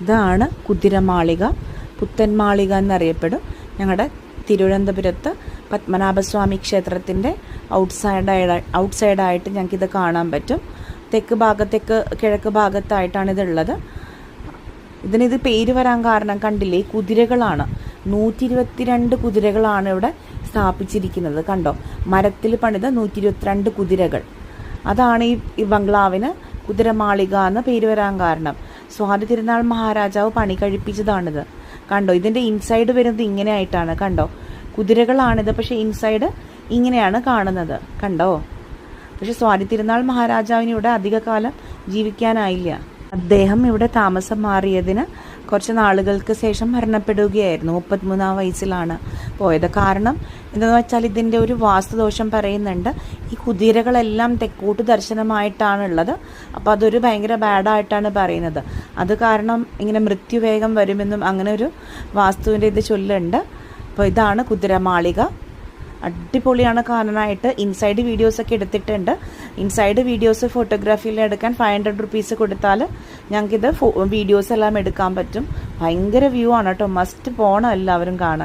ഇതാണ് കുതിരമാളിക. പുത്തൻമാളിക എന്നറിയപ്പെടും. ഞങ്ങളുടെ തിരുവനന്തപുരത്ത് പത്മനാഭസ്വാമി ക്ഷേത്രത്തിന്റെ ഔട്ട്സൈഡ് ഔട്ട്സൈഡായിട്ട് ഞങ്ങൾക്കിത് കാണാൻ പറ്റും. തെക്ക് ഭാഗത്തേക്ക് കിഴക്ക് ഭാഗത്തായിട്ടാണ് ഇതുള്ളത്. ഇതിനിത് പേര് വരാൻ കാരണം കണ്ടില്ലേ? ഈ കുതിരകളാണ്. നൂറ്റി ഇരുപത്തിരണ്ട് കുതിരകളാണ് ഇവിടെ സ്ഥാപിച്ചിരിക്കുന്നത്. കണ്ടോ? മരത്തിൽ പണിത നൂറ്റി ഇരുപത്തിരണ്ട് കുതിരകൾ. അതാണ് ഈ ഈ ബംഗ്ലാവിന് കുതിരമാളിക എന്ന പേര് വരാൻ കാരണം. സ്വാതി തിരുനാൾ മഹാരാജാവ് പണി കഴിപ്പിച്ചതാണിത്. കണ്ടോ ഇതിന്റെ ഇൻസൈഡ് വരുന്നത് ഇങ്ങനെ ആയിട്ടാണ് കണ്ടോ? കുതിരകളാണിത് പക്ഷേ ഇൻസൈഡ് ഇങ്ങനെയാണ് കാണുന്നത് കണ്ടോ? പക്ഷെ സ്വാതി തിരുനാൾ മഹാരാജാവിന് ഇവിടെ അധികകാലം ജീവിക്കാനായില്ല. അദ്ദേഹം ഇവിടെ താമസം മാറിയതിന് കുറച്ച് നാളുകൾക്ക് ശേഷം മരണപ്പെടുകയായിരുന്നു. മുപ്പത്തിമൂന്നാം വയസ്സിലാണ് പോയത്. കാരണം എന്താണെന്ന് വെച്ചാൽ ഇതിന്റെ ഒരു വാസ്തുദോഷം പറയുന്നുണ്ട്. ഈ കുതിരകളെല്ലാം തെക്കോട്ട് ദർശനമായിട്ടാണുള്ളത്. അപ്പോൾ അതൊരു ഭയങ്കര ബാഡായിട്ടാണ് പറയുന്നത്. അത് കാരണം ഇങ്ങനെ മൃത്യു വേഗം വരുമെന്നും അങ്ങനെ ഒരു വാസ്തുവിന്റെ ഇത് ചൊല്ലുണ്ട്. അപ്പോൾ ഇതാണ് കുതിരമാളിക. അടിപൊളിയാണ് കാണാനായിട്ട് ഇൻസൈഡ് വീഡിയോസൊക്കെ എടുത്തിട്ടുണ്ട്. ഇൻസൈഡ് വീഡിയോസ് ഫോട്ടോഗ്രാഫിയിൽ എടുക്കാൻ ഫൈവ് ഹൺഡ്രഡ് റുപ്പീസ് കൊടുത്താൽ ഞങ്ങൾക്കിത് വീഡിയോസ് എല്ലാം എടുക്കാൻ പറ്റും. ഭയങ്കര വ്യൂ ആണ് കേട്ടോ. മസ്റ്റ് പോകണം എല്ലാവരും കാണാൻ.